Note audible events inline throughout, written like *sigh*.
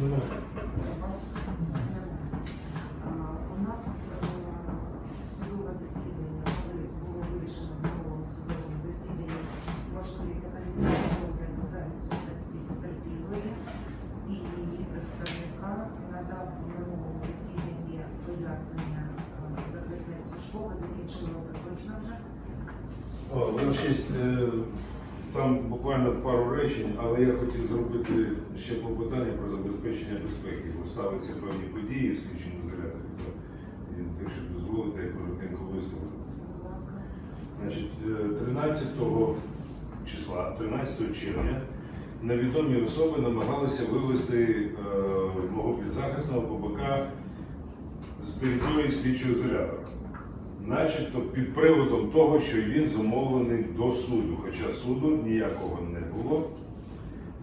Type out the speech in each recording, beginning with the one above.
у вас У нас е, судове засідання, коли було вирішено в новому судовому засіданні можливість апеляційного розгляду за відсутності потерпілої і її представника надав в минулому засіданні пояснення е, Сушкова, закінчив розгляд вже. О, е, там буквально пару речень, але я хотів зробити ще клопотання про забезпечення безпеки, бо ставиться певні події слідчому заряді. Якщо дозволите, я коротенько висловлю. Значить, е, 13 числа, 13 червня, невідомі особи намагалися вивезти е, мого підзахисного ББК з території слідчого ізолятора. Начебто під приводом того, що він замовлений до суду, хоча суду ніякого не було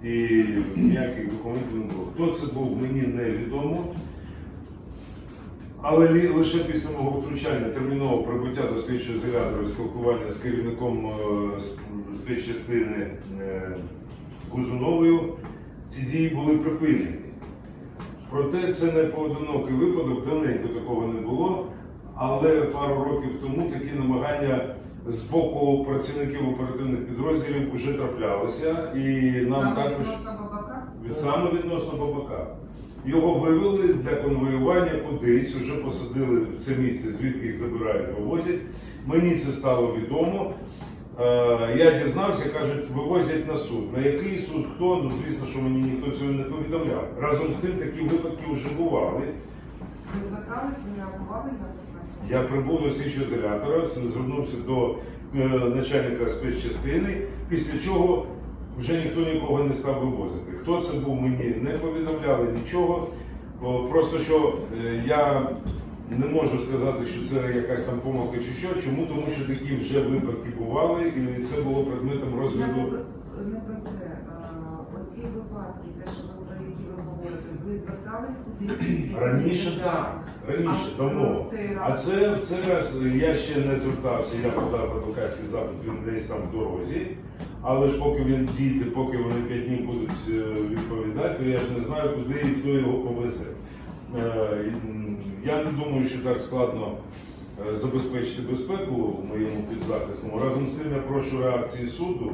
і ніяких документів не було. Хто це був, мені невідомо. Але лише після мого втручання термінового прибуття до слідчого ізолятора і спілкування з керівником спецчастини е, Кузуновою ці дії були припинені. Проте це не поодинокий випадок, давненько такого не було. Але пару років тому такі намагання з боку працівників оперативних підрозділів вже траплялися, і нам Саме також відносно Бабака? від саме відносно Бабака. Його вивели для конвоювання кудись, вже посадили в це місце, звідки їх забирають, вивозять. Мені це стало відомо. Е, Я дізнався, кажуть, вивозять на суд. На який суд хто? Ну звісно, що мені ніхто цього не повідомляв. Разом з тим такі випадки вже бували. Ви звертались, ви реагували якось на? Я прибув до слідчого ізолятора, звернувся до е, начальника спецчастини, після чого вже ніхто нікого не став вивозити. Хто це був, мені не повідомляли нічого. Бо Просто що е, я не можу сказати, що це якась там помилка чи що. Чому? Тому що такі вже випадки бували, і це було предметом розгляду. не про це. Оці випадки, те, що ви ви звертались кудись? *clears throat* Раніше так, раніше, А давно. А це в цей раз я ще не звертався, я подав адвокатський запит, він десь там в дорозі. Але ж поки він дійде, поки вони п'ять днів будуть е, відповідати, то я ж не знаю, куди і хто його повезе. Е, Я не думаю, що так складно е, забезпечити безпеку в моєму підзахисному. Разом з тим я прошу реакції суду.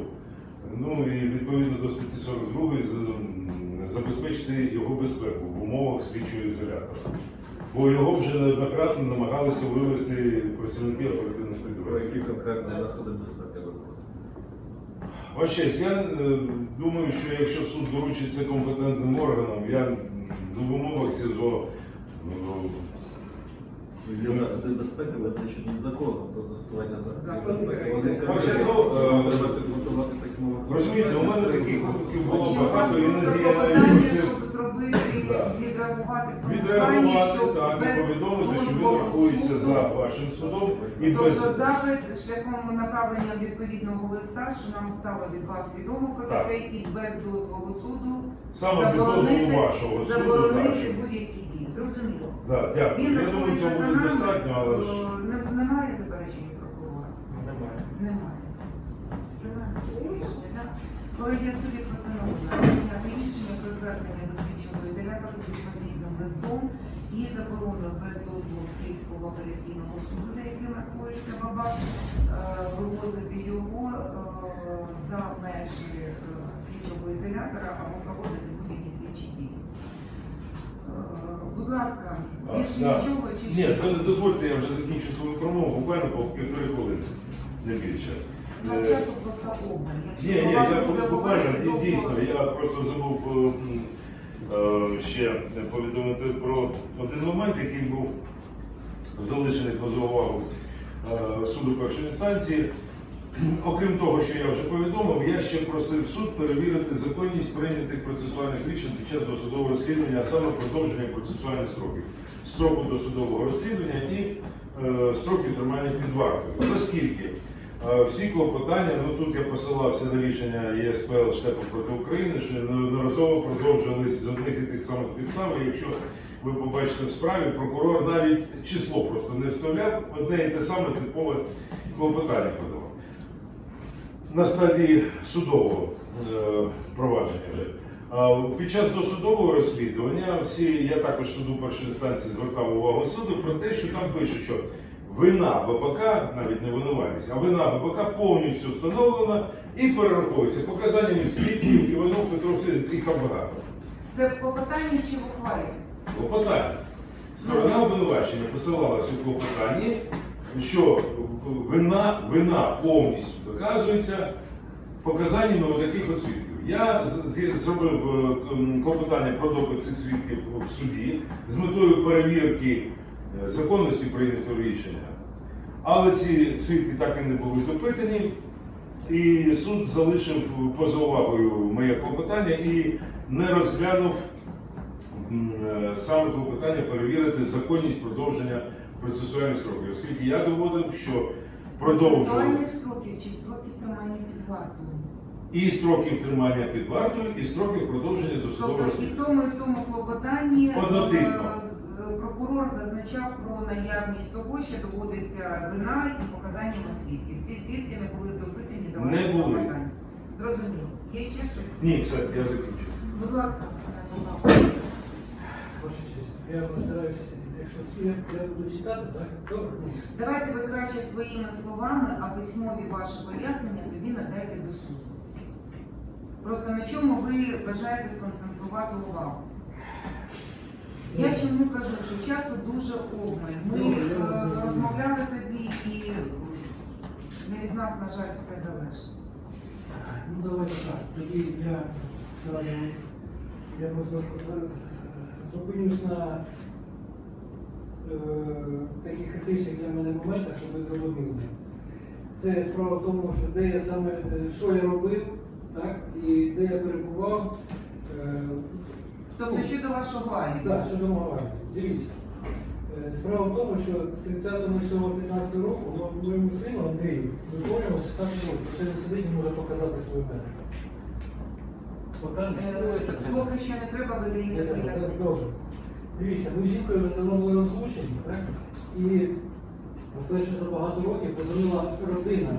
Ну і відповідно до статті 42 з- м, забезпечити його безпеку в умовах слідчого ізолятора. Бо його вже неоднократно намагалися вивезти працівники оперативних Про які конкретно заходи безпеки ви? Честь, я е, думаю, що якщо суд доручиться компетентним органам, я ну, в умовах СІЗО ну, Є заходи безпеки визначені законом про застосування заходів безпеки. Вони конкретно ну, е, треба підготувати письмове розумієте, у мене таких випадків було багато, іноді я навіть щоб зробити, відреагувати в тому плані, відреагувати щоб так, і без повідомити, що рахується суду, за вашим судом і без Тобто запит шляхом направлення відповідного листа, що нам стало від вас відомо про Так. таке, і без дозволу суду саме без дозволу вашого суду. заборонити будь-які. Зрозуміло. Да, дякую. Він Я думаю, рахується цього за буде нами. достатньо, але ж. Е, не- Немає заперечень прокурора? Немає. Немає. Приймаємо рішення, так? Постановила прийняти рішення про звернення до слідчого ізолятора з відповідним листом і забороною без дозволу Київського апеляційного суду, за яким знаходиться бабак, е, вивозити його е, за межі е, слідчого ізолятора або проводити будь-які слідчі дії. Будь ласка, більше да. нічого чи Ні, ще? то дозвольте, я вже закінчу свою промову, буквально по півтори хвилини, не більше. У нас Е, часу просто обмаль. Якщо Ні, ні, я буде буквально говорити, дійсно, я просто забув е, м, е, ще повідомити про один момент, який був залишений поза увагу е, суду першої інстанції. Окрім того, що я вже повідомив, я ще просив суд перевірити законність прийнятих процесуальних рішень під час досудового розслідування, а саме продовження процесуальних строків, строку досудового розслідування і е, строків тримання під вартою. Оскільки Е, Всі клопотання, ну тут я посилався на рішення ЄСПЛ штепу проти України, що неодноразово продовжились з одних і тих самих підстав. Якщо ви побачите в справі, прокурор навіть число просто не вставляв, одне і те саме типове клопотання подавав. На стадії судового е, провадження вже. А Під час досудового розслідування всі, я також суду першої інстанції звертав увагу суду про те, що там пише, що вина ВПК, навіть не винуватість, а вина ВПК повністю встановлена і перераховується показаннями свідків Іванов Петро Васильович і Хабагата. Це в клопотанні чи в ухвалі? Клопотання. Сторона обвинувачення посилалася у клопотанні, що вина, вина повністю доказується показаннями таких от свідків. Я зробив е, клопотання про допит цих свідків в суді з метою перевірки е, законності прийнятого рішення. Але ці свідки так і не були допитані. І суд залишив поза увагою моє клопотання і не розглянув е, саме клопотання перевірити законність продовження процесуальних строків, оскільки я доводив, що продовжував Процесуальних строків чи строків тримання під вартою? і строків тримання під вартою, і строків продовження досудового Тобто і в тому, і в тому клопотанні е, Однотипно. з- е, прокурор зазначав про наявність того, що доводиться вина і показаннями свідків. Ці свідки не були допитані за Не вашим були. клопотанням. Зрозуміло. Є ще щось? Ні, все, я закінчив. Будь ласка, пане Павло. Ваша честь, я постараюся, якщо я, я буду читати, так? Добре? Ну, Давайте ви краще своїми словами, а письмові ваші пояснення тоді надайте до суду. Просто на чому ви бажаєте сконцентрувати увагу? Я чому кажу, що часу дуже обмаль. Ми е, розмовляли тоді і не від нас, на жаль, все залежить. Ну давайте так. Тоді я я просто зараз зупинюсь на е, таких критичних для мене моментах, щоб ви зрозуміли. Це справа в тому, що де я саме, е, що я робив, так, і де я перебував. Е, Тобто щодо вашого алібі. Так, щодо мого Дивіться. Е, Справа в тому, що 30.07.15 року моєму сину Андрію виповнило 16 років. Ще не сидить, не може показати свою. Е, Поки що не треба видаєте так, Добре. Дивіться, ми з жінкою вже давно були розлучені, так? І вперше за багато років позвонила родина.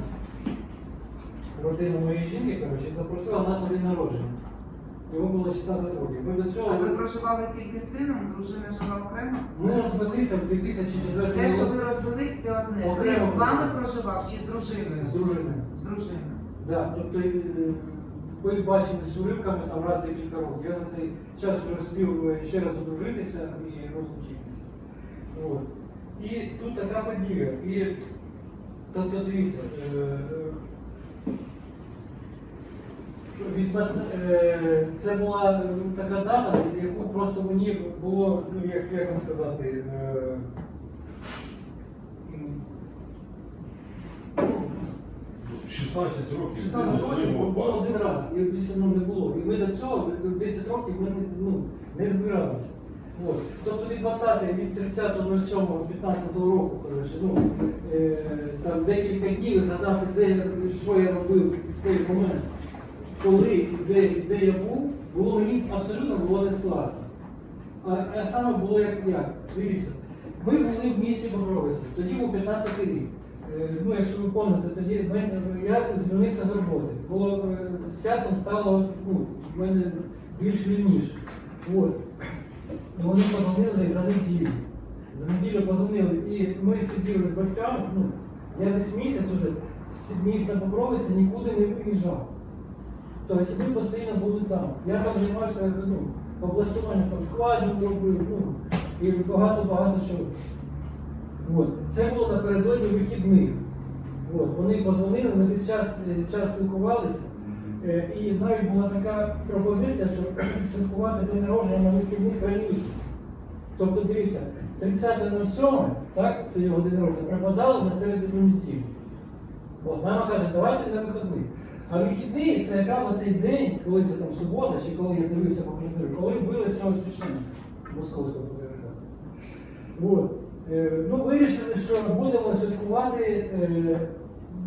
Родина моєї жінки, коротше, запросила нас на день народження. Йому було 16 років. Ми до цього А ви проживали тільки з сином, дружина жила окремо? ми розбилися в 2004 Те, що ви розвелись, це одне. Син з вами проживав. чи з дружиною? з дружиною. З дружиною. Да, тобто бачили з уривками там раз декілька років. Я за цей час вже встиг е, ще раз одружитися і розлучитися. От. І тут така подія. І тобто дивіться, е, е, від, це була така дата, яку просто мені було, ну як, як вам сказати, е, м, ну, 16 років. 16 років було один раз, і більше ну, не було. І ми до цього, 10 років ми не, ну, не збиралися. От. Тобто від ватати від 30.07.15 року, коротше, ну, е, там декілька днів згадати, де, що я робив в цей момент, коли і де, де я був, було мені абсолютно було не складно. А, а саме було як як. Дивіться, ми були в місті Бобровиці, тоді був 15 рік. Е, Ну, якщо ви пам'ятаєте, тоді я звільнився з роботи. Було е, з часом стало ну, мене більш вільніше. От. І вони позвонили за неділю. За неділю позвонили, і ми сиділи з батьками. Ну, я десь місяць уже з міста Бобровиці нікуди не виїжджав. Тобто ми постійно були там. Я там займався ну, облаштуванням скважин робив, ну, і багато-багато чого. От. Це було напередодні вихідних. От. Вони позвонили, ми десь час, е, час спілкувалися. Е, І навіть була така пропозиція, що святкувати день народження на вихідних раніше. Тобто, дивіться, 30.07, так, це його день народження, припадало на середину неділі. От, мама каже, давайте на вихідний. А вихідний це якраз цей день, коли це там субота, чи коли я дивився по календарю, коли били цього священника московського патріархату. Е, ну, вирішили, що будемо святкувати е,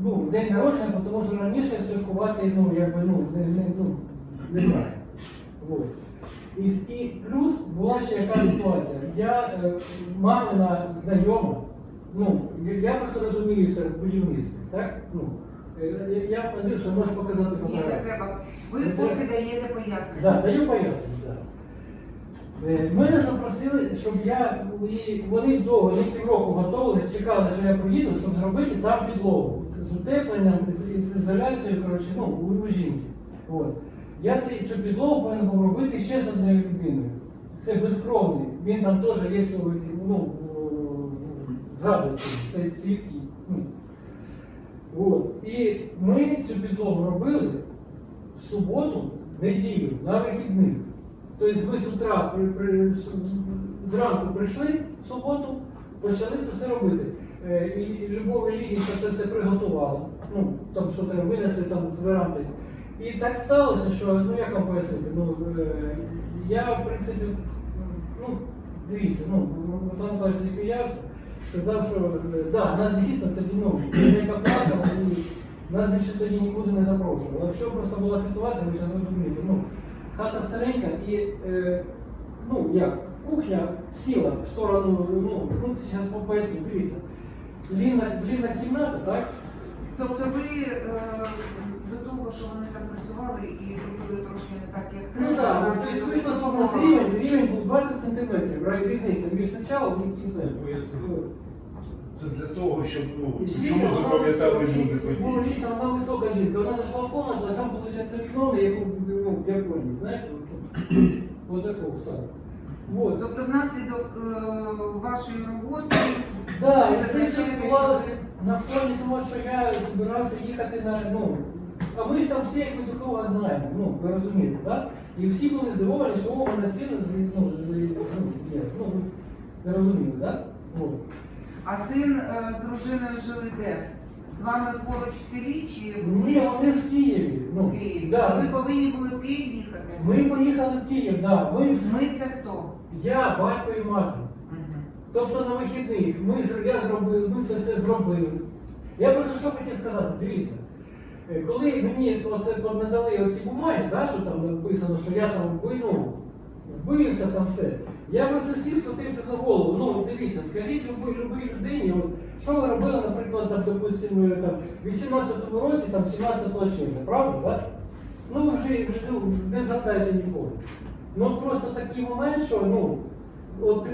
ну, день народження, тому що раніше святкувати, ну, якби, ну, не, не, ну, немає. І, і плюс була ще яка ситуація. Я, е, мамина знайома, ну, я, просто розуміюся в будівництві, так? Ну, я, Андрюша, можеш показати Ні, не треба. Ви поки даєте пояснення. Да, даю пояснення, так. Е, Мене запросили, щоб я, і вони довго, не півроку готувалися, чекали, що я приїду, щоб зробити там підлогу. З утепленням, з, ізоляцією, коротше, ну, у, жінки. От. Я цю підлогу повинен був робити ще з однією людиною. Це безкровний. Він там теж є ну, згадується, це свідки. Ну. І ми цю підлогу робили в суботу, неділю, на вихідних. Тобто ми з утра при, при, зранку прийшли в суботу, почали це все робити. Е, І Любов Іллінівна це все приготувала. Ну, там що треба винесли там з веранди. І так сталося, що, ну як вам пояснити, ну, е, я, в принципі, ну, дивіться, ну, Руслан Миколаївич сміявся, сказав, що е, да, нас дійсно тоді, ну, яка плакала, і нас більше тоді нікуди не запрошували. Але що просто була ситуація, ви зараз розумієте, ну, хата старенька і, е, ну, як, кухня сіла в сторону, ну, ну, зараз поясню, дивіться, длинна, длинна кімната, так? Тобто ви е, до того, що вони там працювали і зробили трошки не так, як Ну треба. так, це у нас рівень, рівень був 20 сантиметрів, раз- різниця між началом і кінцем. Поясню. Це для того, щоб ну, чому запам'ятали люди Ну, події. лічно, вона висока жінка, вона зайшла в комнату, а там, виходить, вікно, на яку, ну, в японії, знаєте, от такого саме. Вот. Тобто внаслідок е, вашої роботи Да, і це все відбувалося на фоні того, що я збирався їхати на, ну, а ми ж там всі, як такого знаємо, ну, ви розумієте, так? І всі були здивовані, що о, мене син, ну, ну, є, ну, ви розумієте, так? От. А син е, з дружиною жили де? З вами поруч в селі чи Ні, вони в Києві. Ну, в Києві? Да. Ви повинні були в Київ їхати? Ми поїхали в Київ, да. Ми, Ми це хто? я, батько і мати. Тобто на вихідних ми, зр- я зробив, ми це все зробили. Я просто що хотів сказати, дивіться. е, Коли мені оце надали оці бумаги, да, що там написано, що я там ну, вбився там все, я просто сів схватився за голову. Ну, дивіться, скажіть любій, людині, от, що ви робили, наприклад, там, допустимо, там, в 18-му році, там, 17 червня, правда, так? Ну, ви вже, вже не згадаєте ніколи. Ну просто такий момент, що ну, от,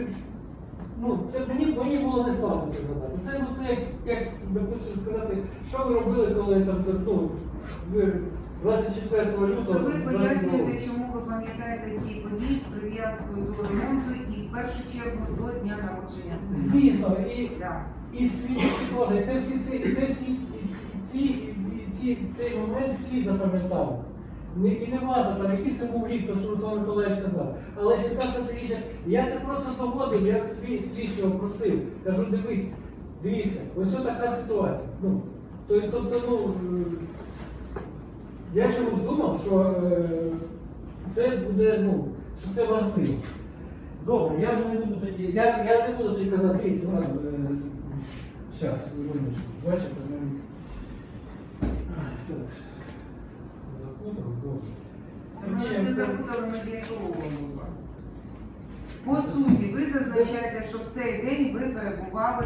ну це мені, мені було не складно це задати. Це, ну, це як, як допустим, сказати, що ви робили, коли там ну, ви 24 лютого. Ви пояснюєте, чому ви пам'ятаєте ці події з прив'язкою до ремонту і в першу чергу до дня народження сина. Звісно, і, Да. і свідки теж. Це всі ці, це всі ці, ці, ці, цей момент всі запам'ятали. Не, і не важно, там, який це був рік, то що Руслан Миколаївич казав. Але 16 річчя, я це просто доводив, я свій слідчого просив. Кажу, дивись, дивіться, ось така ситуація. Ну, то- тобто, ну, я чомусь думав, що е, це буде, ну, що це важливо. Добре, я вже не буду тоді. Я, я не буду тоді казати, дивіться, ладно. Зараз, вибачте, бачите. Запутав, добре. Ми не запутали, ми вас. По суті, ви зазначаєте, що в цей день ви перебували,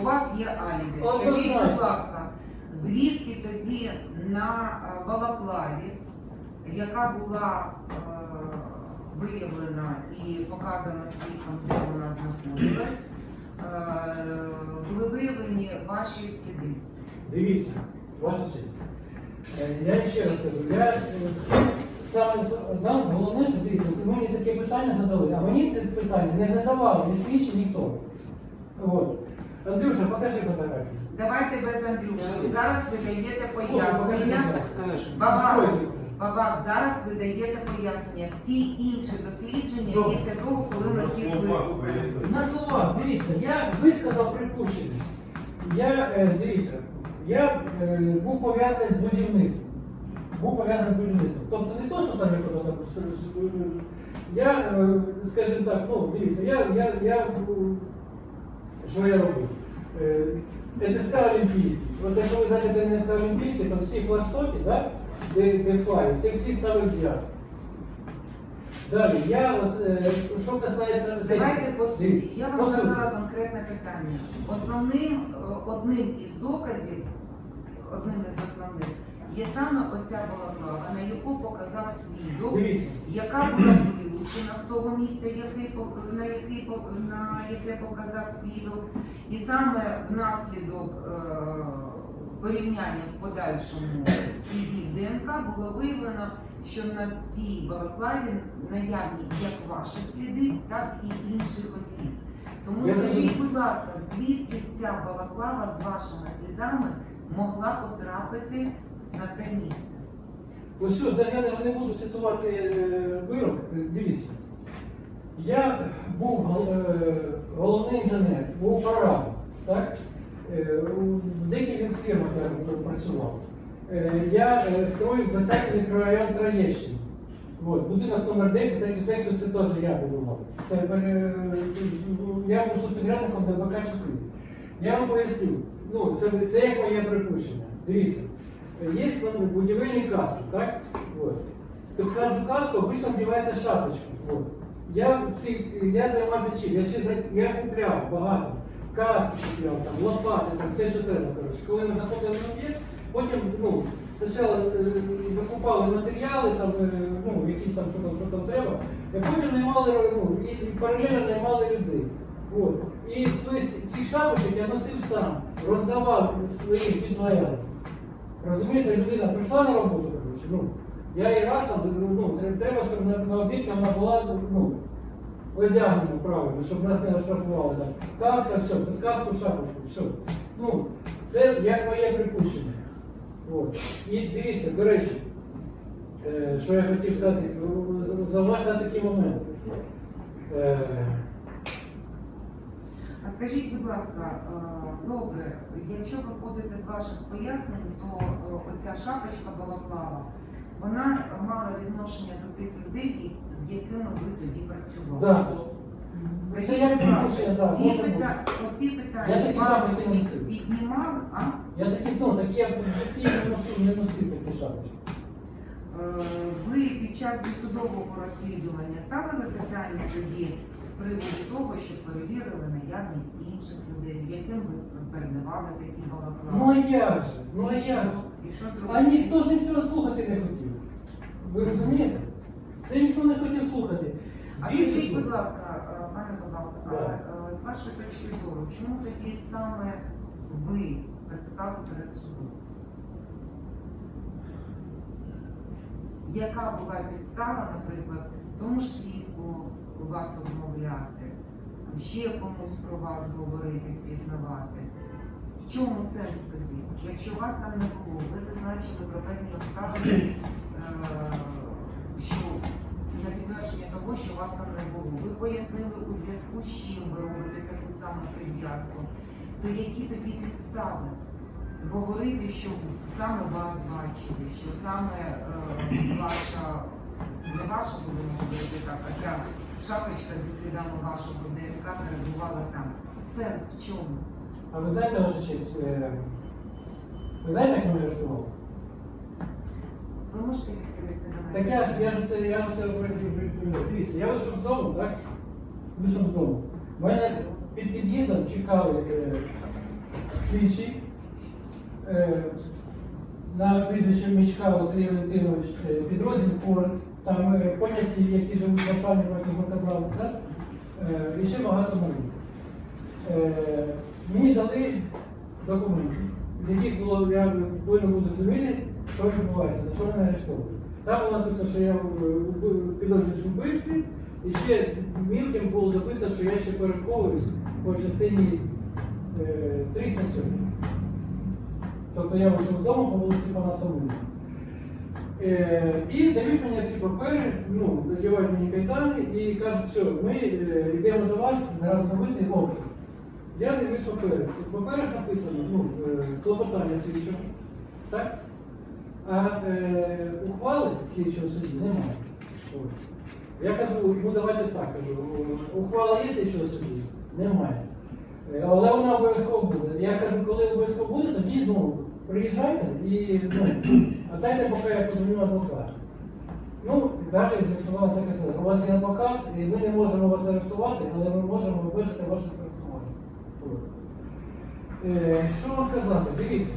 у вас є алібі. Скажіть, будь ласка, звідки тоді на е, Балаклаві, яка була е, виявлена і показана свідком, де вона знаходилась, е, були виявлені ваші сліди? Дивіться, ваша честь. Е, Я ще раз кажу, я е, саме нам головне, що дивіться, ви мені таке питання задали, а мені це питання не задавав, не свідчив ніхто. От. Андрюша, покажи фотографію. Давайте без Андрюші. Зараз ви даєте пояснення. Бабак, Бабак, зараз ви даєте пояснення. Всі інші дослідження після того, коли ми На всіх вислухаємо. На словах, дивіться, я висказав припущення. Я, е, дивіться, я е, був пов'язаний з будівництвом. Був пов'язаний з будівництвом. Тобто не то, що там я куди там. Я, е, скажімо так, ну, дивіться, я, я, я, що я робив? Е, ТСК Олімпійський. От якщо ви зайдете на ТСК Олімпійський, то всі флагштоки, да, де, де флаги, це всі ставить я. Далі, я от, е, що касається... Давайте по суті. Я по вам суті. задала конкретне питання. Основним е, одним із доказів, одним із основних, є саме оця балаклава, на яку показав свідок, Дивіться. яка була вилучена з того місця, який на який на яке показав свідок, і саме внаслідок е, порівняння в подальшому слідів ДНК було виявлено, що на цій балаклаві наявні як ваші сліди, так і інших осіб. Тому скажіть, будь ласка, звідки ця балаклава з вашими слідами могла потрапити на те місце? Ось я навіть не буду цитувати е, вирок. Е, Дивіться. Я був е, головний інженер, був прорабом, так? У декількох фірмах я працював. Я строїв 20-й мікрорайон Троєщини. От, будинок номер 10, третю секцію, це теж я будував. Це, я був субпідрядником ДБК Чекрів. Я вам поясню, ну, це, це як моє припущення. Дивіться, е, є будівельні каски, так? От. Під кожну каску обично вдівається шапочка. От. Я, я займався чим? Я ще я купляв багато. Каски купляв, там, лопати, там, все, що треба. Коротше. Коли ми заходили на об'єкт, потім, ну, спочатку е, закупали матеріали, там, е, ну, якісь там, що там, що там треба, а потім наймали, ну, і, і паралельно наймали людей. От. І тобто, ці шапочки я носив сам, роздавав своїм підвоярам. Розумієте, людина прийшла на роботу, коротше, ну, я їй раз там, ну, треба, щоб на, на обід вона була, ну, одягнена правильно, щоб нас не оштрафували там. Каска, все, під каску, шапочку, все. Ну, це як моє припущення. От. І дивіться, до речі, е, що я хотів сказати, за- зауважте на такий момент. Е, скажіть, будь ласка, е, добре, якщо виходити з ваших пояснень, то е, оця шапочка балаклава, вона мала відношення до тих людей, з якими ви тоді працювали. Да. Скажіть, будь ласка, ці, може пита... оці Я питання такі вам піднімали, а? Я такі, ну, такі я не ношу, не носив такі шапочки. Е, Ви під час досудового розслідування ставили питання тоді з приводу того, що перевірили наявність інших людей, яким ви передавали такі балаклави? Ну а як же? Ну а І як що? же? І що А ніхто ж цього слухати не хотів. Ви розумієте? Це ніхто не хотів слухати. А Більше скажіть, того, будь ласка, е, пане а Да. е, з вашої точки зору, чому тоді саме ви предстали перед судом? Яка була підстава, наприклад, тому ж свідку вас обмовляти, ще комусь про вас говорити, впізнавати? В чому сенс тоді? Якщо вас там не було, ви зазначили про певні обставини, е, що на підтвердження того, що вас там не було. Ви пояснили у зв'язку з чим ви робите таку саму прив'язку. То які тоді підстави? Говорити, що саме вас бачили, що саме е, ваша, не ваша будемо говорити так, а ця шапочка зі слідами вашого ДНК перебувала там. Сенс в чому? А ви знаєте, ваша честь, е, ви знаєте, як мене арештували? Ви можете відповісти на мене? Так я ж, я ж це, я все говорю, дивіться, я вийшов з дому, так? Вийшов з дому. У мене під під'їздом чекали е, слідчі. Е, на прізвище Мічка Василь Валентинович, е, підрозділ Форд, там е, поняті, які живуть в про яких ми казали, так? Е, і ще багато нових. Е, мені дали документи, з яких було, я повинен був зрозуміти, що відбувається, за що мене арештовують. Там було написано, що я підозрююсь у вбивстві, і ще мілким було написано, що я ще переховуюсь по частині е, 307. Тобто я вийшов з дому по вулиці Пана Самуна. Е, і дають мені ці папери, ну, надівають мені кайдани і кажуть, все, ми е, йдемо до вас зараз робити обшук. Я дивлюсь папери. В паперах написано, ну, е, клопотання слідчого, так? А е, ухвали слідчого судді немає. Я кажу, ну давайте так, кажу, ухвала є слідчого судді? Немає. Але вона обов'язково буде. Я кажу, коли обов'язково буде, тоді ну, приїжджайте і ну, а дайте поки я позвоню адвокату. Ну, далі з'ясувалося таке саме. У вас є адвокат, і ми не можемо вас арештувати, але ми можемо вибачити ваше пересування. Е, що вам сказати? Дивіться.